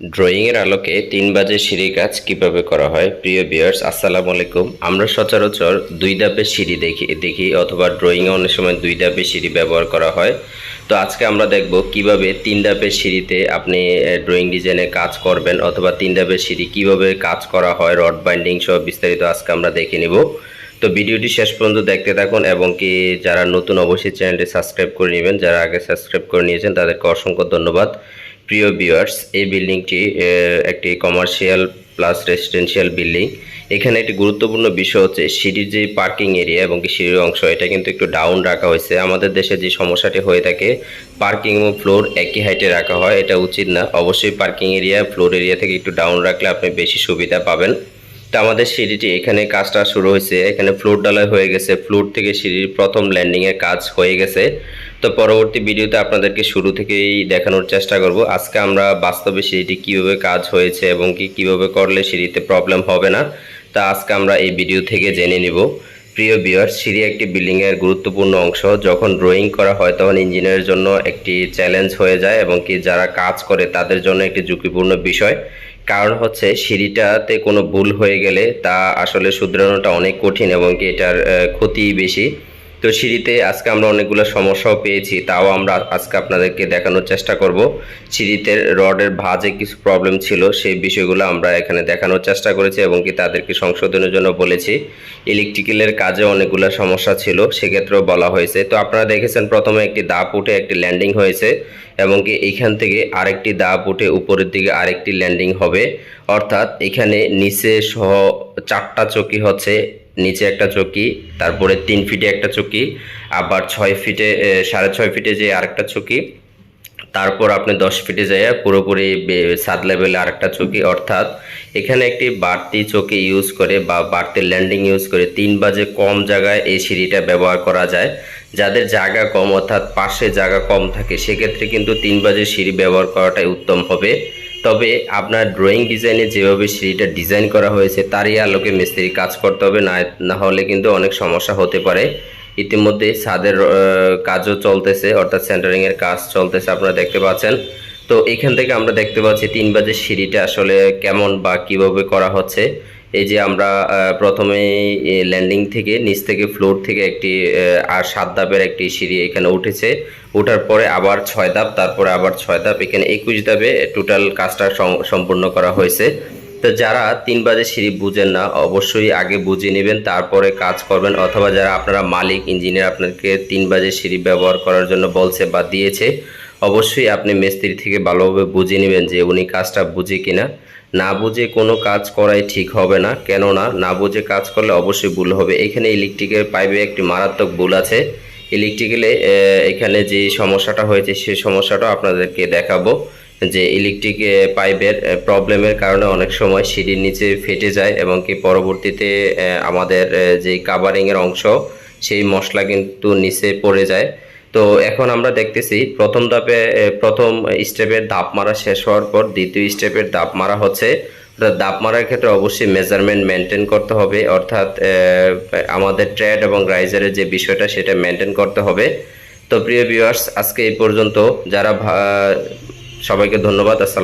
ড্রয়িংয়ের আলোকে তিন বাজে সিঁড়ি কাজ কীভাবে করা হয়? প্রিয় বিয়ার্স আসসালামু আলাইকুম। আমরা সচরাচর দুই ধাপের সিঁড়ি দেখি দেখি অথবা ড্রয়িংয়ে অনেক সময় দুই ধাপের সিঁড়ি ব্যবহার করা হয়। তো আজকে আমরা দেখব কীভাবে তিন ধাপের সিঁড়িতে আপনি ড্রয়িং ডিজাইনে কাজ করবেন অথবা তিন ধাপের সিঁড়ি কীভাবে কাজ করা হয় রড বাইন্ডিং সহ বিস্তারিত আজকে আমরা দেখে নিব। তো ভিডিওটি শেষ পর্যন্ত দেখতে থাকুন এবং কি যারা নতুন অবশ্যই চ্যানেলটি সাবস্ক্রাইব করে নেবেন, যারা আগে সাবস্ক্রাইব করে নিয়েছেন তাদেরকে অসংখ্য ধন্যবাদ। প্রিয় ভিউয়ার্স, এই বিল্ডিংটি একটি কমার্শিয়াল প্লাস রেসিডেন্সিয়াল বিল্ডিং। এখানে একটি গুরুত্বপূর্ণ বিষয় হচ্ছে সিঁড়ির যে পার্কিং এরিয়া এবং সিঁড়ির অংশ, এটা কিন্তু একটু ডাউন রাখা হয়েছে। আমাদের দেশে যে সমস্যাটি হয়ে থাকে, পার্কিং এবং ফ্লোর একই হাইটে রাখা হয়, এটা উচিত না। অবশ্যই পার্কিং এরিয়া, ফ্লোর এরিয়া থেকে একটু ডাউন রাখলে আপনি বেশি সুবিধা পাবেন। তো আমাদের সিঁড়িটি এখানে কাজটা শুরু হয়েছে। এখানে ফ্লোর ডালাই হয়ে গেছে। ফ্লোর থেকে সিঁড়ির প্রথম ল্যান্ডিং এর কাজ হয়ে গেছে। তো পরবর্তী ভিডিওতে আপনাদেরকে শুরু থেকেই দেখানোর চেষ্টা করব। আজকে আমরা বাস্তবে সিঁড়িটি কীভাবে কাজ হয়েছে এবং কি কীভাবে করলে সিঁড়িতে প্রবলেম হবে না, তা আজকে আমরা এই ভিডিও থেকে জেনে নিব। প্রিয় বিয়ার সিঁড়ি একটি বিল্ডিংয়ের গুরুত্বপূর্ণ অংশ। যখন ড্রয়িং করা হয়, তখন ইঞ্জিনিয়ারের জন্য একটি চ্যালেঞ্জ হয়ে যায় এবং কি যারা কাজ করে, তাদের জন্য একটি ঝুঁকিপূর্ণ বিষয়। কারণ হচ্ছে, সিঁড়িটাতে কোনো ভুল হয়ে গেলে তা আসলে শুধরানোটা অনেক কঠিন এবং কি এটার ক্ষতি বেশি। তো সিঁড়িতে আজকে আমরা অনেকগুলো সমস্যাও পেয়েছি, তাও আমরা আজকে আপনাদেরকে দেখানোর চেষ্টা করব। সিঁড়িতে রডের ভাঁজে কিছু প্রবলেম ছিল, সেই বিষয়গুলো আমরা এখানে দেখানোর চেষ্টা করেছি এবং কি তাদেরকে সংশোধনের জন্য বলেছি। ইলেকট্রিক্যালের কাজে অনেকগুলো সমস্যা ছিল, সেক্ষেত্রেও বলা হয়েছে। তো আপনারা দেখেছেন, প্রথমে একটি দাপ উঠে একটি ল্যান্ডিং হয়েছে এবং কি এইখান থেকে আরেকটি দাপ উঠে উপরের দিকে আরেকটি ল্যান্ডিং হবে। অর্থাৎ এখানে নিচে সহ চারটা চকি হচ্ছে নিচে একটা চকি, তারপরে তিন ফিটে একটা চকি, আবার ছয় ফিটে সাড়ে ছয় ফিটে যে আরেকটা চকি, তারপর আপনি দশ ফিটে যায় পুরোপুরি সাত লেভেলে আরেকটা চকি, অর্থাৎ এখানে একটি বাড়তি চকি ইউজ করে বা বাড়তি ল্যান্ডিং ইউজ করে তিন বাজে কম জায়গায় এই সিঁড়িটা ব্যবহার করা যায়। যাদের জায়গা কম, অর্থাৎ পাশে জায়গা কম থাকে, সেক্ষেত্রে কিন্তু তিন বাজে সিঁড়ি ব্যবহার করাটাই উত্তম হবে। তবে আপনার ড্রয়িং ডিজাইনে যেভাবে সিঁড়িটা ডিজাইন করা হয়েছে, তারই আলোকে মিস্ত্রি কাজ করতে হবে, না না হলে কিন্তু অনেক সমস্যা হতে পারে। ইতিমধ্যে ছাদের কাজও চলতেছে, অর্থাৎ সেন্টারিংয়ের কাজ চলতেছে, আপনারা দেখতে পাচ্ছেন। তো এখান থেকে আমরা দেখতে পাচ্ছি তিন বাজে সিঁড়িটা আসলে কেমন বা কীভাবে করা হচ্ছে। এই যে আমরা প্রথমে ল্যান্ডিং থেকে, নিচ থেকে ফ্লোর থেকে একটি আর সাত ধাপের একটি সিঁড়ি এখানে উঠেছে। ওঠার পরে আবার ছয় ধাপ, তারপরে আবার ছয় ধাপ, এখানে একুশ ধাপে টোটাল কাজটা সম্পূর্ণ করা হয়েছে। তো যারা তিন বাজে সিঁড়ি বুঝেন না, অবশ্যই আগে বুঝে নেবেন, তারপরে কাজ করবেন, অথবা যারা আপনারা মালিক, ইঞ্জিনিয়ার আপনাকে তিন বাজে সিঁড়ি ব্যবহার করার জন্য বলছে বা দিয়েছে, অবশ্যই আপনি মিস্ত্রি থেকে ভালোভাবে বুঝে নেবেন যে উনি কাজটা বুঝে কিনা। না বুঝে কোনো কাজ করাই ঠিক হবে না, কেননা না বুঝে কাজ করলে অবশ্যই ভুল হবে। এখানে ইলেকট্রিকের পাইপে একটি মারাত্মক ভুল আছে। ইলেকট্রিক্যালে এখানে যে সমস্যাটা হয়েছে সেই সমস্যাটা আপনাদেরকে দেখাবো। যে ইলেকট্রিক পাইপের প্রবলেমের কারণে অনেক সময় সিঁড়ির নিচে ফেটে যায় এবং কি পরবর্তীতে আমাদের যে কাভারিংয়ের অংশ, সেই মশলা কিন্তু নিচে পড়ে যায়। তো এখন আমরা দেখতেছি প্রথম ধাপে প্রথম স্টেপের ধাপ মারা শেষ হওয়ার পর দ্বিতীয় স্টেপের ধাপ মারা হচ্ছে। অর্থাৎ দাপ মারার ক্ষেত্রে অবশ্যই মেজারমেন্ট মেনটেন করতে হবে, অর্থাৎ আমাদের ট্রেড এবং রাইজারের যে বিষয়টা সেটা মেনটেন করতে হবে। তো প্রিয় ভিউয়ার্স আজকে এই পর্যন্ত। যারা সবাইকে ধন্যবাদ। আসসালাম